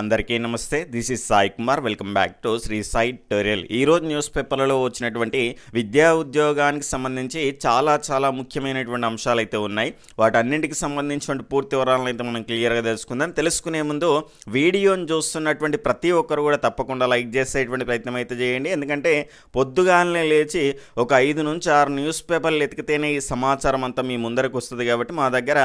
అందరికీ నమస్తే. This is Sai Kumar welcome back to Shri Sai tutorial ఈరోజు news పేపర్లలో వచ్చినటువంటి విద్యా ఉద్యోగానికి సంబంధించి చాలా చాలా ముఖ్యమైనటువంటి అంశాలు అయితే ఉన్నాయి. వాటన్నింటికి సంబంధించినటువంటి పూర్తి వివరాలను అయితే మనం క్లియర్గా తెలుసుకుందాం. తెలుసుకునే ముందు వీడియోని చూస్తున్నటువంటి ప్రతి ఒక్కరు కూడా తప్పకుండా లైక్ చేసేటువంటి ప్రయత్నం అయితే చేయండి. ఎందుకంటే పొద్దుగాలనే లేచి ఒక ఐదు నుంచి ఆరు న్యూస్ పేపర్లు ఎతికితేనే ఈ సమాచారం అంతా మీ ముందరకు వస్తుంది కాబట్టి మా దగ్గర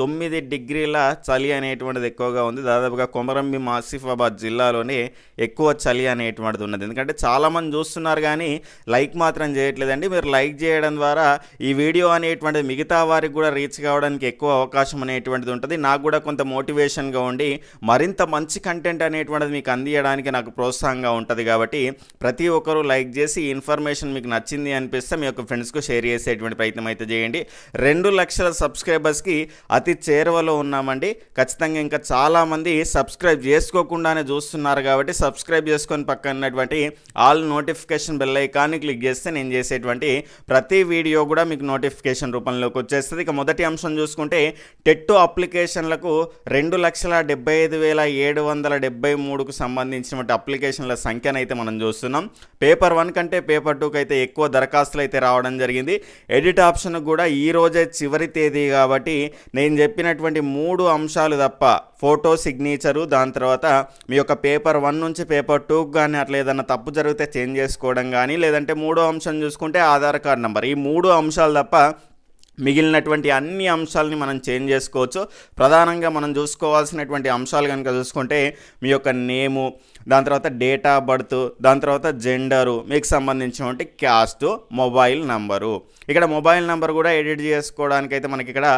తొమ్మిది డిగ్రీల చలి అనేటువంటిది ఎక్కువగా ఉంది. దాదాపుగా కొమరంభీం ఆసిఫాబాద్ జిల్లాలోనే ఎక్కువ చలి అనేటువంటిది ఉన్నది. ఎందుకంటే చాలామంది చూస్తున్నారు కానీ లైక్ మాత్రం చేయట్లేదండి. మీరు లైక్ చేయడం ద్వారా ఈ వీడియో అనేటువంటిది మిగతా వారికి కూడా రీచ్ కావడానికి ఎక్కువ అవకాశం అనేటువంటిది ఉంటుంది. నాకు కూడా కొంత మోటివేషన్గా ఉండి మరింత మంచి కంటెంట్ అనేటువంటిది మీకు అందియడానికి నాకు ప్రోత్సాహంగా ఉంటుంది కాబట్టి ప్రతి ఒక్కరూ లైక్ చేసి ఈ ఇన్ఫర్మేషన్ మీకు నచ్చింది అనిపిస్తే మీ యొక్క ఫ్రెండ్స్కు షేర్ చేసేటువంటి ప్రయత్నం అయితే చేయండి. రెండు లక్షల సబ్స్క్రైబర్స్కి అతి చేరువలో ఉన్నామండి. ఖచ్చితంగా ఇంకా చాలామంది సబ్స్క్రైబ్ చేసుకోకుండానే చూస్తున్నారు కాబట్టి సబ్స్క్రైబ్ చేసుకొని పక్కనటువంటి ఆల్ నోటిఫికేషన్ బెల్ ఐకాన్ని క్లిక్ చేస్తే నేను చేసేటువంటి ప్రతి వీడియో కూడా మీకు నోటిఫికేషన్ రూపంలోకి వచ్చేస్తుంది. ఇక మొదటి అంశం చూసుకుంటే టెట్టు అప్లికేషన్లకు రెండు లక్షల డెబ్బై ఐదు వేల ఏడు వందల డెబ్బై మూడుకు సంబంధించినటువంటి అప్లికేషన్ల సంఖ్యను అయితే మనం చూస్తున్నాం. పేపర్ వన్ కంటే పేపర్ టూకి అయితే ఎక్కువ దరఖాస్తులు అయితే రావడం జరిగింది. ఎడిట్ ఆప్షన్ కూడా ఈ రోజే చివరి తేదీ కాబట్టి నేను చెప్పినటువంటి మూడు అంశాలు తప్ప ఫోటో సిగ్నేచరు దాని తర్వాత మీ యొక్క పేపర్ వన్ నుంచి పేపర్ టూ కానీ అట్లా ఏదైనా తప్పు జరిగితే చేంజ్ చేసుకోవడం కానీ లేదంటే మూడో అంశం చూసుకుంటే ఆధార్ కార్డ్ నెంబర్. ఈ మూడు అంశాలు తప్ప మిగిలినటువంటి అన్ని అంశాలని మనం చేంజ్ చేసుకోవచ్చు. ప్రధానంగా మనం చూసుకోవాల్సినటువంటి అంశాలు కనుక చూసుకుంటే మీ యొక్క నేము దాని తర్వాత డేట్ ఆఫ్ బర్త్ దాని తర్వాత జెండరు మీకు సంబంధించినటువంటి క్యాస్ట్ మొబైల్ నంబరు. ఇక్కడ మొబైల్ నెంబర్ కూడా ఎడిట్ చేసుకోవడానికి అయితే మనకి ఇక్కడ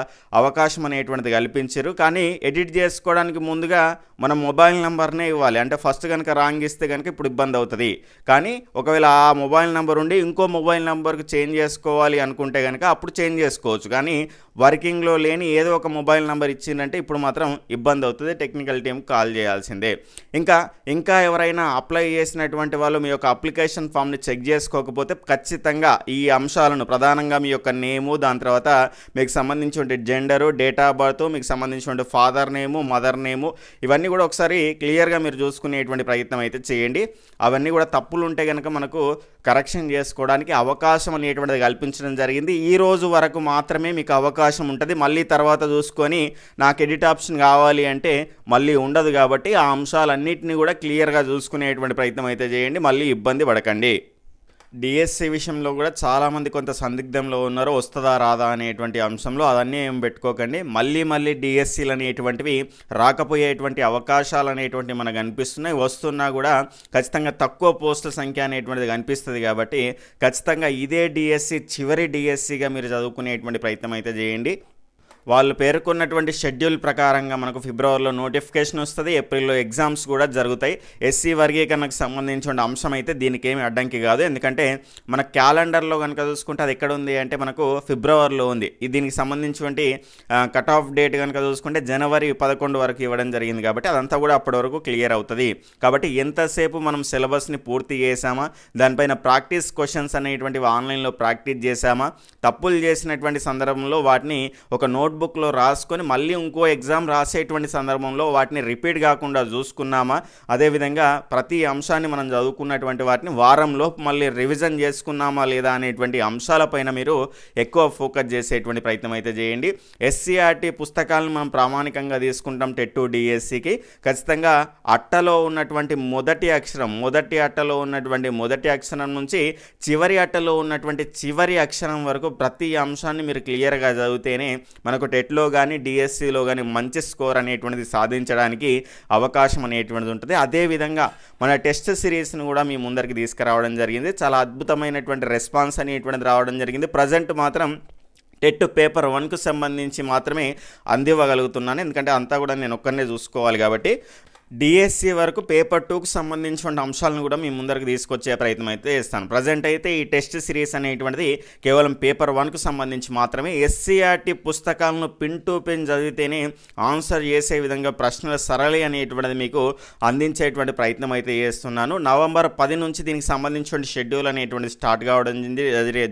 అవకాశం అనేటువంటిది కల్పించారు. కానీ ఎడిట్ చేసుకోవడానికి ముందుగా మనం మొబైల్ నెంబర్నే ఇవ్వాలి. అంటే ఫస్ట్ కనుక రాంగ్ ఇస్తే కనుక ఇప్పుడు ఇబ్బంది అవుతుంది. కానీ ఒకవేళ ఆ మొబైల్ నెంబర్ ఉండి ఇంకో మొబైల్ నెంబర్కి చేంజ్ చేసుకోవాలి అనుకుంటే కనుక అప్పుడు చేంజ్ చేసుకోవచ్చు. కానీ వర్కింగ్లో లేని ఏదో ఒక మొబైల్ నెంబర్ ఇచ్చిందంటే ఇప్పుడు మాత్రం ఇబ్బంది అవుతుంది. టెక్నికల్ టీం కాల్ చేయాల్సిందే. ఇంకా ఇంకా ఎవరైనా అప్లై చేసినటువంటి వాళ్ళు మీ యొక్క అప్లికేషన్ ఫామ్ని చెక్ చేసుకోకపోతే ఖచ్చితంగా ఈ అంశాలను ప్రధానంగా మీ యొక్క నేము దాని తర్వాత మీకు సంబంధించిన జెండరు డేట్ ఆఫ్ బర్త్ మీకు సంబంధించిన ఫాదర్ నేము మదర్ నేము ఇవన్నీ కూడా ఒకసారి క్లియర్గా మీరు చూసుకునేటువంటి ప్రయత్నం అయితే చేయండి. అవన్నీ కూడా తప్పులు ఉంటే కనుక మనకు కరెక్షన్ చేసుకోవడానికి అవకాశం అనేటువంటిది కల్పించడం జరిగింది. ఈ రోజు వరకు మాత్రమే మీకు అవకాశం ఉంటుంది. మళ్ళీ తర్వాత చూసుకొని నాకు ఎడిట్ ఆప్షన్ కావాలి అంటే మళ్ళీ ఉండదు కాబట్టి ఆ అంశాలన్నింటినీ కూడా క్లియర్గా చూసుకునేటువంటి ప్రయత్నం అయితే చేయండి. మళ్ళీ ఇబ్బంది పడకండి. డిఎస్సి విషయంలో కూడా చాలామంది కొంత సందిగ్ధంలో ఉన్నారు వస్తుందా రాదా అనేటువంటి అంశంలో అవన్నీ ఏం పెట్టుకోకండి. మళ్ళీ మళ్ళీ డిఎస్సీలు అనేటువంటివి రాకపోయేటువంటి అవకాశాలు అనేటువంటివి మనకు కనిపిస్తున్నాయి వస్తున్నా కూడా ఖచ్చితంగా తక్కువ పోస్టుల సంఖ్య అనేటువంటిది కనిపిస్తుంది కాబట్టి ఖచ్చితంగా ఇదే డిఎస్సి చివరి డిఎస్సిగా మీరు చదువుకునేటువంటి ప్రయత్నం అయితే చేయండి. వాళ్ళు పేర్కొన్నటువంటి షెడ్యూల్ ప్రకారంగా మనకు ఫిబ్రవరిలో నోటిఫికేషన్ వస్తుంది ఏప్రిల్లో ఎగ్జామ్స్ కూడా జరుగుతాయి. ఎస్సీ వర్గీకరణకు సంబంధించిన అంశం అయితే దీనికి ఏమి అడ్డంకి కాదు. ఎందుకంటే మన క్యాలెండర్లో కనుక చూసుకుంటే అది ఎక్కడ ఉంది అంటే మనకు ఫిబ్రవరిలో ఉంది. దీనికి సంబంధించినటువంటి కట్ ఆఫ్ డేట్ కనుక చూసుకుంటే జనవరి పదకొండు వరకు ఇవ్వడం జరిగింది కాబట్టి అదంతా కూడా అప్పటి వరకు క్లియర్ అవుతుంది. కాబట్టి ఎంతసేపు మనం సిలబస్ని పూర్తి చేసామా దానిపైన ప్రాక్టీస్ క్వశ్చన్స్ అనేటువంటివి ఆన్లైన్లో ప్రాక్టీస్ చేసామా తప్పులు చేసినటువంటి సందర్భంలో వాటిని ఒక నోట్ నోట్బుక్లో రాసుకొని మళ్ళీ ఇంకో ఎగ్జామ్ రాసేటువంటి సందర్భంలో వాటిని రిపీట్ కాకుండా చూసుకున్నామా? అదేవిధంగా ప్రతి అంశాన్ని మనం చదువుకున్నటువంటి వాటిని వారంలో మళ్ళీ రివిజన్ చేసుకున్నామా లేదా అనేటువంటి అంశాలపైన మీరు ఎక్కువ ఫోకస్ చేసేటువంటి ప్రయత్నం అయితే చేయండి. ఎస్సీఆర్టీ పుస్తకాలను మనం ప్రామాణికంగా తీసుకుంటాం టెట్టు డిఎస్సికి. ఖచ్చితంగా అట్టలో ఉన్నటువంటి మొదటి అక్షరం మొదటి అట్టలో ఉన్నటువంటి మొదటి అక్షరం నుంచి చివరి అట్టలో ఉన్నటువంటి చివరి అక్షరం వరకు ప్రతి అంశాన్ని మీరు క్లియర్గా చదివితేనే మనకు టెట్లో కానీ డిఎస్సిలో కానీ మంచి స్కోర్ అనేటువంటిది సాధించడానికి అవకాశం అనేటువంటిది ఉంటుంది. అదేవిధంగా మన టెస్ట్ సిరీస్ని కూడా మీ ముందరికి తీసుకురావడం జరిగింది. చాలా అద్భుతమైనటువంటి రెస్పాన్స్ అనేటువంటిది రావడం జరిగింది. ప్రజెంట్ మాత్రం టెట్ పేపర్ వన్కు సంబంధించి మాత్రమే అందివ్వగలుగుతున్నాను. ఎందుకంటే అంతా కూడా నేను ఒక్కరినే చూసుకోవాలి కాబట్టి డిఎస్సి వరకు పేపర్ టూకు సంబంధించిన అంశాలను కూడా మీ ముందరకు తీసుకొచ్చే ప్రయత్నం అయితే చేస్తాను. ప్రజెంట్ అయితే ఈ టెస్ట్ సిరీస్ అనేటువంటిది కేవలం పేపర్ వన్కు సంబంధించి మాత్రమే. ఎస్సీఆర్టీ పుస్తకాలను పిన్ టు పిన్ చదివితేనే ఆన్సర్ చేసే విధంగా ప్రశ్నల సరళి అనేటువంటిది మీకు అందించేటువంటి ప్రయత్నం అయితే చేస్తున్నాను. నవంబర్ పది నుంచి దీనికి సంబంధించిన షెడ్యూల్ అనేటువంటిది స్టార్ట్ కావడం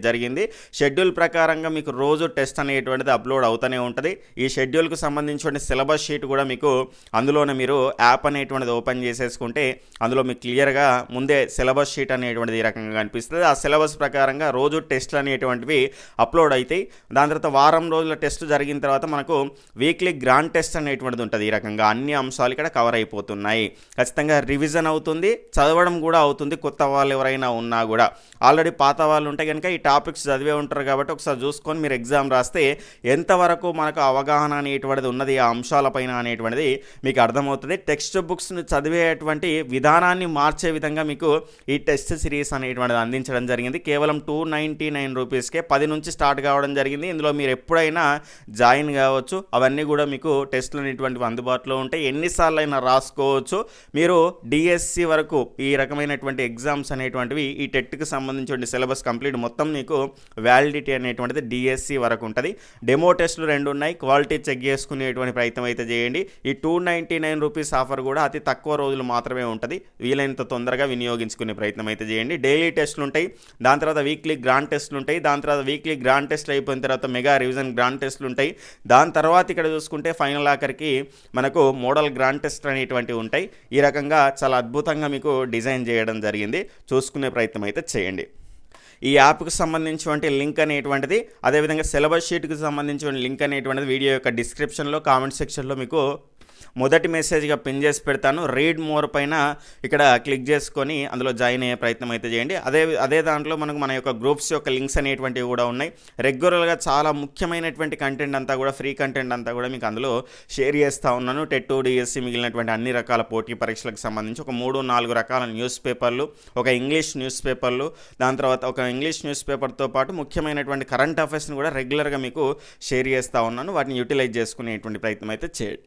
జరిగింది. షెడ్యూల్ ప్రకారంగా మీకు రోజు టెస్ట్ అనేటువంటిది అప్లోడ్ అవుతూనే ఉంటుంది. ఈ షెడ్యూల్కు సంబంధించిన సిలబస్ షీట్ కూడా మీకు అందులోనే మీరు యాప్ యాప్ అనేటువంటిది ఓపెన్ చేసేసుకుంటే అందులో మీకు క్లియర్గా ముందే సిలబస్ షీట్ అనేటువంటిది ఈ రకంగా కనిపిస్తుంది. ఆ సిలబస్ ప్రకారంగా రోజు టెస్ట్లు అనేటువంటివి అప్లోడ్ అవుతాయి. దాని తర్వాత వారం రోజుల టెస్ట్ జరిగిన తర్వాత మనకు వీక్లీ గ్రాండ్ టెస్ట్ అనేటువంటిది ఉంటుంది ఈ రకంగా. అన్ని అంశాలు ఇక్కడ కవర్ అయిపోతున్నాయి. ఖచ్చితంగా రివిజన్ అవుతుంది. చదవడం కూడా అవుతుంది. కొత్త వాళ్ళు ఎవరైనా ఉన్నా కూడా. ఆల్రెడీ పాత వాళ్ళు ఉంటే కనుక ఈ టాపిక్స్ చదివే ఉంటారు కాబట్టి ఒకసారి చూసుకొని మీరు ఎగ్జామ్ రాస్తే ఎంతవరకు మనకు అవగాహన అనేటువంటిది ఉన్నది ఆ అంశాలపైన అనేటువంటిది మీకు అర్థమవుతుంది. టెక్స్ట్ బుక్స్ను చదివేటువంటి విధానాన్ని మార్చే విధంగా మీకు ఈ టెస్ట్ సిరీస్ అనేటువంటిది అందించడం జరిగింది. కేవలం టూ నైంటీ నైన్ రూపీస్కే పది నుంచి స్టార్ట్ కావడం జరిగింది. ఇందులో మీరు ఎప్పుడైనా జాయిన్ కావచ్చు. అవన్నీ కూడా మీకు టెస్ట్లు అనేటువంటివి అందుబాటులో ఉంటాయి. ఎన్నిసార్లు అయినా రాసుకోవచ్చు. మీరు డిఎస్సి వరకు ఈ రకమైనటువంటి ఎగ్జామ్స్ అనేటువంటివి ఈ టెట్కి సంబంధించిన సిలబస్ కంప్లీట్ మొత్తం మీకు వ్యాలిడిటీ అనేటువంటిది డిఎస్సి వరకు ఉంటుంది. డెమో టెస్టులు రెండు ఉన్నాయి. క్వాలిటీ చెక్ చేసుకునేటువంటి ప్రయత్నం అయితే చేయండి. ఈ two ninety nine rupees offer కూడా అతి తక్కువ రోజులు మాత్రమే ఉంటుంది. వీలైనంత తొందరగా వినియోగించుకునే ప్రయత్నం అయితే చేయండి. డైలీ టెస్ట్లు ఉంటాయి. దాని తర్వాత వీక్లీ గ్రాండ్ టెస్ట్లు ఉంటాయి. దాని తర్వాత వీక్లీ గ్రాండ్ టెస్ట్ అయిపోయిన తర్వాత మెగా రివిజన్ గ్రాండ్ టెస్ట్లు ఉంటాయి. దాని తర్వాత ఇక్కడ చూసుకుంటే ఫైనల్ ఆఖరికి మనకు మోడల్ గ్రాండ్ టెస్ట్ అనేటువంటివి ఉంటాయి. ఈ రకంగా చాలా అద్భుతంగా మీకు డిజైన్ చేయడం జరిగింది. చూసుకునే ప్రయత్నం అయితే చేయండి. ఈ యాప్కి సంబంధించినటువంటి లింక్ అనేటువంటిది అదేవిధంగా సిలబస్ షీట్కి సంబంధించిన లింక్ అనేటువంటిది వీడియో యొక్క డిస్క్రిప్షన్లో కామెంట్ సెక్షన్లో మీకు మొదటి మెసేజ్గా పిన్ చేసి పెడతాను. రీడ్ మోర్ పైన ఇక్కడ క్లిక్ చేసుకొని అందులో జాయిన్ అయ్యే ప్రయత్నం అయితే చేయండి. అదే అదే దాంట్లో మనకు మన యొక్క గ్రూప్స్ యొక్క లింక్స్ అనేటువంటివి కూడా ఉన్నాయి. రెగ్యులర్గా చాలా ముఖ్యమైనటువంటి కంటెంట్ అంతా కూడా ఫ్రీ కంటెంట్ అంతా కూడా మీకు అందులో షేర్ చేస్తూ ఉన్నాను. టెట్ డిఎస్సి మిగిలినటువంటి అన్ని రకాల పోటీ పరీక్షలకు సంబంధించి ఒక మూడు నాలుగు రకాల న్యూస్ పేపర్లు ఒక ఇంగ్లీష్ న్యూస్ పేపర్లు దాని తర్వాత ఒక ఇంగ్లీష్ న్యూస్ పేపర్తో పాటు ముఖ్యమైనటువంటి కరెంట్ అఫైర్స్ని కూడా రెగ్యులర్గా మీకు షేర్ చేస్తూ ఉన్నాను. వాటిని యూటిలైజ్ చేసుకునేటువంటి ప్రయత్నం అయితే చేయండి.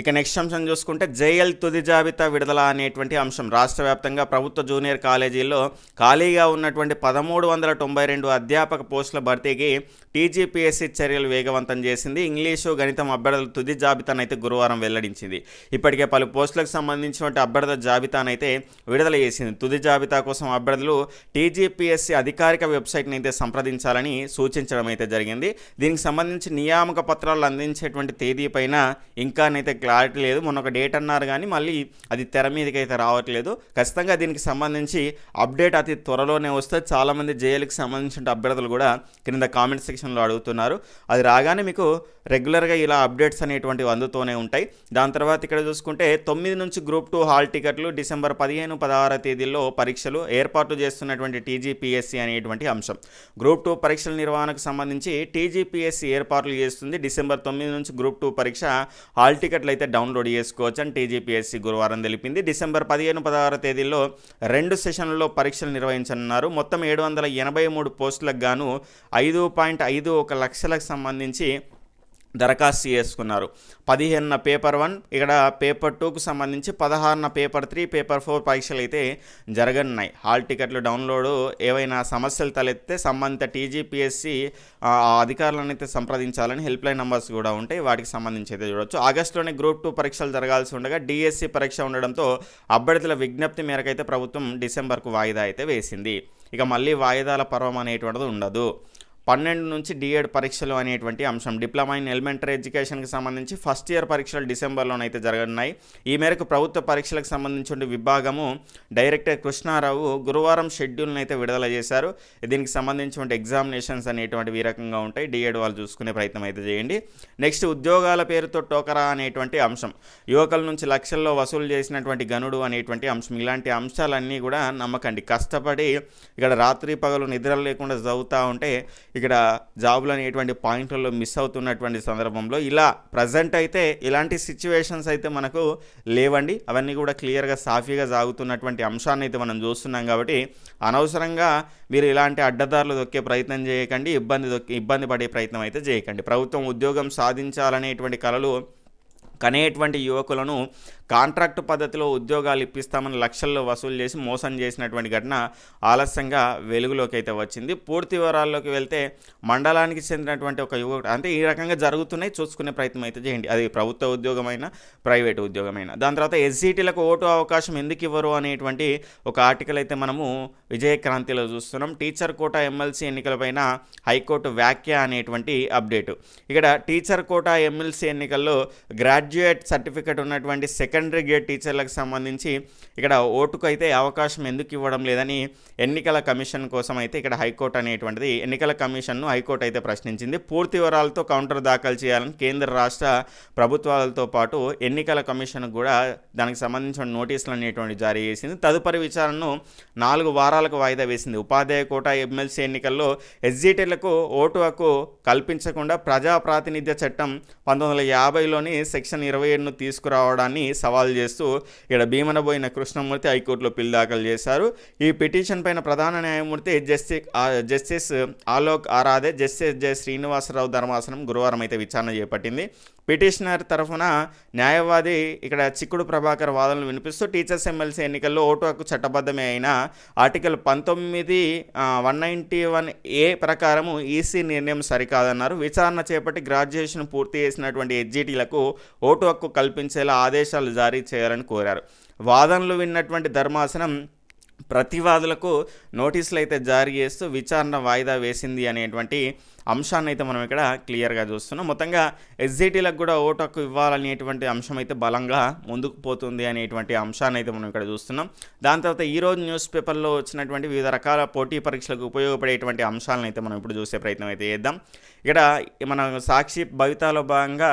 ఇక నెక్స్ట్ అంశం చూసుకుంటే జేఎల్ తుది జాబితా విడుదల అనేటువంటి అంశం. రాష్ట్ర వ్యాప్తంగా ప్రభుత్వ జూనియర్ కాలేజీల్లో ఖాళీగా ఉన్నటువంటి పదమూడు వందల తొంభై రెండు అధ్యాపక పోస్టుల భర్తీకి టీజీపీఎస్సీ చర్యలు వేగవంతం చేసింది. ఇంగ్లీషు గణితం అభ్యర్థుల తుది జాబితాను అయితే గురువారం వెల్లడించింది. ఇప్పటికే పలు పోస్టులకు సంబంధించినటువంటి అభ్యర్థుల జాబితానైతే విడుదల చేసింది. తుది జాబితా కోసం అభ్యర్థులు టీజీపీఎస్సీ అధికారిక వెబ్సైట్ని అయితే సంప్రదించాలని సూచించడం అయితే జరిగింది. దీనికి సంబంధించి నియామక పత్రాలు అందించేటువంటి ఇంకా అని అయితే క్లారిటీ లేదు. మొన్న ఒక డేట్ అన్నారు కానీ మళ్ళీ అది తెర మీదకి అయితే రావట్లేదు. ఖచ్చితంగా దీనికి సంబంధించి అప్డేట్ అతి త్వరలోనే వస్తే చాలామంది జేఎల్కి సంబంధించిన అభ్యర్థులు కూడా క్రింద కామెంట్ సెక్షన్లో అడుగుతున్నారు. అది రాగానే మీకు రెగ్యులర్గా ఇలా అప్డేట్స్ అనేటువంటివి అందుతూనే ఉంటాయి. దాని తర్వాత ఇక్కడ చూసుకుంటే తొమ్మిది నుంచి గ్రూప్ టూ హాల్ టికెట్లు డిసెంబర్ పదిహేను పదహారు తేదీల్లో పరీక్షలు ఏర్పాటు చేస్తున్నటువంటి టీజీపీఎస్సీ అనేటువంటి అంశం. గ్రూప్ టూ పరీక్షల నిర్వహణకు సంబంధించి టీజీపీఎస్సీ ఏర్పాట్లు చేస్తుంది. డిసెంబర్ తొమ్మిది నుంచి గ్రూప్ టూ పరీక్ష హాల్ టికెట్లు అయితే డౌన్లోడ్ చేసుకోవచ్చు అని టీజీపీఎస్సీ గురువారం తెలిపింది. డిసెంబర్ పదిహేను పదహారు తేదీల్లో రెండు సెషన్లలో పరీక్షలు నిర్వహించనున్నారు. మొత్తం ఏడు వందల ఎనభై మూడు పోస్టులకు గాను ఐదు పాయింట్ ఐదు ఒక లక్షలకు సంబంధించి దరఖాస్తు చేసుకున్నారు. పదిహేనున పేపర్ వన్ ఇక్కడ పేపర్ టూకు సంబంధించి పదహారున పేపర్ త్రీ పేపర్ ఫోర్ పరీక్షలు అయితే జరగనున్నాయి. హాల్ టికెట్లు డౌన్లోడ్ ఏవైనా సమస్యలు తలెత్తే సంబంధిత టీజీపీఎస్సి అధికారులను అయితే సంప్రదించాలని హెల్ప్ లైన్ నెంబర్స్ కూడా ఉంటాయి. వాటికి సంబంధించి అయితే చూడవచ్చు ఆగస్టులోనే గ్రూప్ టూ పరీక్షలు జరగాల్సి ఉండగా డిఎస్సి పరీక్ష ఉండడంతో అభ్యర్థుల విజ్ఞప్తి మేరకు అయితే ప్రభుత్వం డిసెంబర్కు వాయిదా అయితే వేసింది. ఇక మళ్ళీ వాయిదాల పర్వం అనేటువంటిది ఉండదు. పన్నెండు నుంచి డిఎడ్ పరీక్షలు అనేటువంటి అంశం. డిప్లొమా ఇన్ ఎలిమెంటరీ ఎడ్యుకేషన్కి సంబంధించి ఫస్ట్ ఇయర్ పరీక్షలు డిసెంబర్లోనైతే జరగనున్నాయి. ఈ మేరకు ప్రభుత్వ పరీక్షలకు సంబంధించిన విభాగము డైరెక్టర్ కృష్ణారావు గురువారం షెడ్యూల్ని అయితే విడుదల చేశారు. దీనికి సంబంధించిన ఎగ్జామినేషన్స్ అనేటువంటివి ఈ రకంగా ఉంటాయి. డిఎడ్ వాళ్ళు చూసుకునే ప్రయత్నం అయితే చేయండి. నెక్స్ట్ ఉద్యోగాల పేరుతో టోకరా అనేటువంటి అంశం. యువకుల నుంచి లక్షల్లో వసూలు చేసినటువంటి గనుడు అనేటువంటి అంశం. ఇలాంటి అంశాలన్నీ కూడా నమ్మకండి. కష్టపడి ఇక్కడ రాత్రి పగలు నిద్ర లేకుండా చదువుతూ ఉంటే ఇక్కడ జాబులు అనేటువంటి పాయింట్లలో మిస్ అవుతున్నటువంటి సందర్భంలో ఇలా ప్రజెంట్ అయితే ఇలాంటి సిచ్యువేషన్స్ అయితే మనకు లేవండి. అవన్నీ కూడా క్లియర్గా సాఫీగా సాగుతున్నటువంటి అంశాన్ని అయితే మనం చూస్తున్నాం కాబట్టి అనవసరంగా మీరు ఇలాంటి అడ్డదారులు దొక్కే ప్రయత్నం చేయకండి ఇబ్బంది దొక్కి ఇబ్బంది పడే ప్రయత్నం అయితే చేయకండి. ప్రభుత్వం ఉద్యోగం సాధించాలనేటువంటి కళలు కనేటువంటి యువకులను కాంట్రాక్ట్ పద్ధతిలో ఉద్యోగాలు ఇప్పిస్తామని లక్షల్లో వసూలు చేసి మోసం చేసినటువంటి ఘటన ఆలస్యంగా వెలుగులోకి అయితే వచ్చింది. పూర్తి వివరాల్లోకి వెళ్తే మండలానికి చెందినటువంటి ఒక యువకుడు అంటే ఈ రకంగా జరుగుతున్నాయి చూసుకునే ప్రయత్నం అయితే చేయండి. అది ప్రభుత్వ ఉద్యోగమైన ప్రైవేట్ ఉద్యోగమైన. దాని తర్వాత ఎస్సీటీలకు ఓటు అవకాశం ఎందుకు ఇవ్వరు అనేటువంటి ఒక ఆర్టికల్ అయితే మనము విజయక్రాంతిలో చూస్తున్నాం. టీచర్ కోటా ఎమ్మెల్సీ ఎన్నికలపైన హైకోర్టు వ్యాఖ్య అనేటువంటి అప్డేట్. ఇక్కడ టీచర్ కోటా ఎమ్మెల్సీ ఎన్నికల్లో గ్రాడ్యుయేట్ గ్రాడ్యుయేట్ సర్టిఫికేట్ ఉన్నటువంటి సెకండరీ గ్రేడ్ టీచర్లకు సంబంధించి ఇక్కడ ఓటుకు అయితే అవకాశం ఎందుకు ఇవ్వడం లేదని ఎన్నికల కమిషన్ కోసం అయితే ఇక్కడ హైకోర్టు అనేటువంటిది ఎన్నికల కమిషన్ను హైకోర్టు అయితే ప్రశ్నించింది. పూర్తి వివరాలతో కౌంటర్ దాఖలు చేయాలని కేంద్ర రాష్ట్ర ప్రభుత్వాలతో పాటు ఎన్నికల కమిషన్ కూడా దానికి సంబంధించిన నోటీసులు అనేటువంటి జారీ చేసింది. తదుపరి విచారణను నాలుగు వారాలకు వాయిదా వేసింది. ఉపాధ్యాయ కోట ఎమ్మెల్సీ ఎన్నికల్లో ఎస్జీటీలకు ఓటు హక్కు కల్పించకుండా ప్రజా ప్రాతినిధ్య చట్టం పంతొమ్మిది వందల యాభైలోని సెక్షన్ ఇరవై ఏడును తీసుకురావడాన్ని సవాల్ చేస్తూ ఇక్కడ భీమనబోయిన కృష్ణమూర్తి హైకోర్టులో పిల్ దాఖలు చేశారు. ఈ పిటిషన్ పైన ప్రధాన న్యాయమూర్తి justice justice Alok Aradhe justice J Srinivasarao ధర్మాసనం గురువారం అయితే విచారణ చేపట్టింది. పిటిషనర్ తరఫున న్యాయవాది ఇక్కడ చిక్కుడు ప్రభాకర్ వాదనలు వినిపిస్తూ టీచర్స్ ఎమ్మెల్సీ ఎన్నికల్లో ఓటు హక్కు చట్టబద్ధమే అయిన ఆర్టికల్ పంతొమ్మిది వన్ నైంటీ వన్ ఏ ప్రకారము ఈసీ నిర్ణయం సరికాదన్నారు. విచారణ చేపట్టి గ్రాడ్యుయేషన్ పూర్తి చేసినటువంటి ఎడ్జిటీలకు ఓటు హక్కు కల్పించేలా ఆదేశాలు జారీ చేయాలని కోరారు. వాదనలు విన్నటువంటి ధర్మాసనం ప్రతివాదులకు నోటీసులు అయితే జారీ చేస్తూ విచారణ వాయిదా వేసింది అనేటువంటి అంశాన్ని అయితే మనం ఇక్కడ క్లియర్గా చూస్తున్నాం. మొత్తంగా ఎస్జిటీలకు కూడా ఓటు హక్కు ఇవ్వాలనేటువంటి అంశం అయితే బలంగా ముందుకు పోతుంది అనేటువంటి అంశాన్ని అయితే మనం ఇక్కడ చూస్తున్నాం. దాని తర్వాత ఈరోజు న్యూస్ పేపర్లో వచ్చినటువంటి వివిధ రకాల పోటీ పరీక్షలకు ఉపయోగపడేటువంటి అంశాలను అయితే మనం ఇప్పుడు చూసే ప్రయత్నం అయితే చేద్దాం. ఇక్కడ మన సాక్షి భవితాలో భాగంగా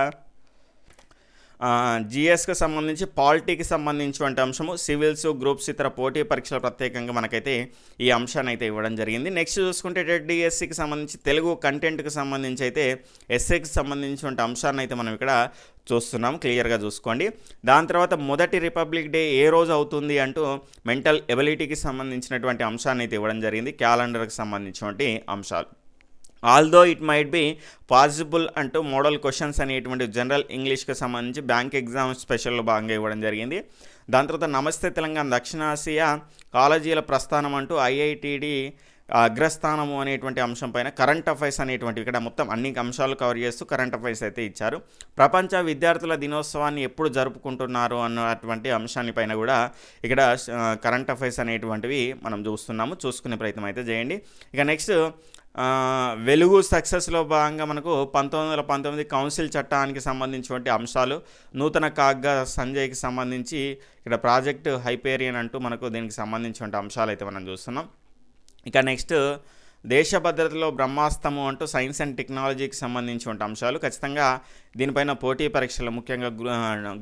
జిఎస్కి సంబంధించి పాలిటీకి సంబంధించినటువంటి అంశము సివిల్స్ గ్రూప్స్ ఇతర పోటీ పరీక్షలు ప్రత్యేకంగా మనకైతే ఈ అంశాన్ని అయితే ఇవ్వడం జరిగింది. నెక్స్ట్ చూసుకుంటే డిఎస్సికి సంబంధించి తెలుగు కంటెంట్కి సంబంధించి అయితే ఎస్ఏకి సంబంధించినటువంటి అంశాన్ని అయితే మనం ఇక్కడ చూస్తున్నాం. క్లియర్గా చూసుకోండి. దాని తర్వాత మొదటి రిపబ్లిక్ డే ఏ రోజు అవుతుంది అంటూ మెంటల్ ఎబిలిటీకి సంబంధించినటువంటి అంశాన్ని అయితే ఇవ్వడం జరిగింది. క్యాలెండర్కి సంబంధించినటువంటి అంశాలు. Although it might be possible అంటూ మోడల్ క్వశ్చన్స్ అనేటువంటి జనరల్ ఇంగ్లీష్కి సంబంధించి బ్యాంక్ ఎగ్జామ్ స్పెషల్లో భాగంగా ఇవ్వడం జరిగింది. దాని తర్వాత నమస్తే తెలంగాణ దక్షిణాసియా కాలేజీల ప్రస్థానం అంటూ ఐఐటిడి అగ్రస్థానము అనేటువంటి అంశం పైన కరెంట్ అఫైర్స్ అనేటువంటి ఇక్కడ మొత్తం అన్ని అంశాలు కవర్ చేస్తూ కరెంట్ అఫైర్స్ అయితే ఇచ్చారు. ప్రపంచ విద్యార్థుల దినోత్సవాన్ని ఎప్పుడు జరుపుకుంటున్నారు అన్నటువంటి అంశాన్ని పైన కూడా ఇక్కడ కరెంట్ అఫైర్స్ అనేటువంటివి మనం చూస్తున్నాము. చూసుకునే ప్రయత్నం అయితే చేయండి. ఇక నెక్స్ట్ వెలుగు సక్సెస్లో భాగంగా మనకు పంతొమ్మిది వందల పంతొమ్మిది కౌన్సిల్ చట్టానికి సంబంధించినటువంటి అంశాలు నూతన కాగ్గా సంజయ్కి సంబంధించి ఇక్కడ ప్రాజెక్ట్ హైపేరియన్ అంటూ మనకు దీనికి సంబంధించినటువంటి అంశాలు అయితే మనం చూస్తున్నాం. ఇక నెక్స్ట్ దేశ భద్రతలో బ్రహ్మాస్తము అంటూ సైన్స్ అండ్ టెక్నాలజీకి సంబంధించి సంబంధించిన అంశాలు. ఖచ్చితంగా దీనిపైన పోటీ పరీక్షలు ముఖ్యంగా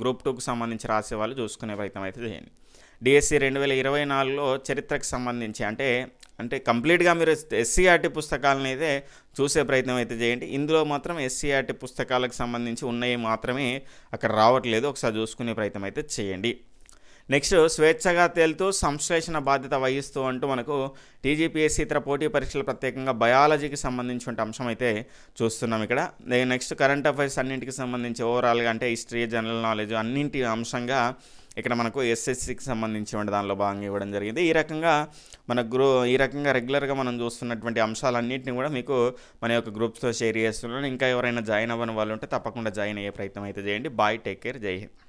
గ్రూప్ టూకు సంబంధించి రాసే వాళ్ళు చూసుకునే ప్రయత్నం అయితే చేయండి. డిఎస్సి రెండు వేల ఇరవై నాలుగులో చరిత్రకు సంబంధించి అంటే అంటే కంప్లీట్గా మీరు ఎస్సీఆర్టీ పుస్తకాలను అయితే చూసే ప్రయత్నం అయితే చేయండి. ఇందులో మాత్రం ఎస్సీఆర్టీ పుస్తకాలకు సంబంధించి ఉన్నవి మాత్రమే అక్కడ రావట్లేదు. ఒకసారి చూసుకునే ప్రయత్నం అయితే చేయండి. నెక్స్ట్ స్వేచ్ఛగా తేలుతూ సంశ్లేషణ బాధ్యత వహిస్తూ అంటూ మనకు టీజీపీఎస్సీ ఇతర పోటీ పరీక్షలు ప్రత్యేకంగా బయాలజీకి సంబంధించిన అంశం అయితే చూస్తున్నాం ఇక్కడ. నెక్స్ట్ కరెంట్ అఫైర్స్ అన్నింటికి సంబంధించి ఓవరాల్గా అంటే హిస్టరీ జనరల్ నాలెడ్జ్ అన్నింటి అంశంగా ఇక్కడ మనకు ఎస్ఎస్సికి సంబంధించిన దానిలో భాగంగా ఇవ్వడం జరిగింది. ఈ రకంగా మన గ్రూ ఈ రకంగా రెగ్యులర్గా మనం చూస్తున్నటువంటి అంశాలన్నింటినీ కూడా మీకు మన యొక్క గ్రూప్స్తో షేర్ చేస్తున్నాను. ఇంకా ఎవరైనా జాయిన్ అవ్వని వాళ్ళు ఉంటే తప్పకుండా జాయిన్ అయ్యే ప్రయత్నం అయితే చేయండి. బాయ్ టేక్ కేర్ జై హింద్.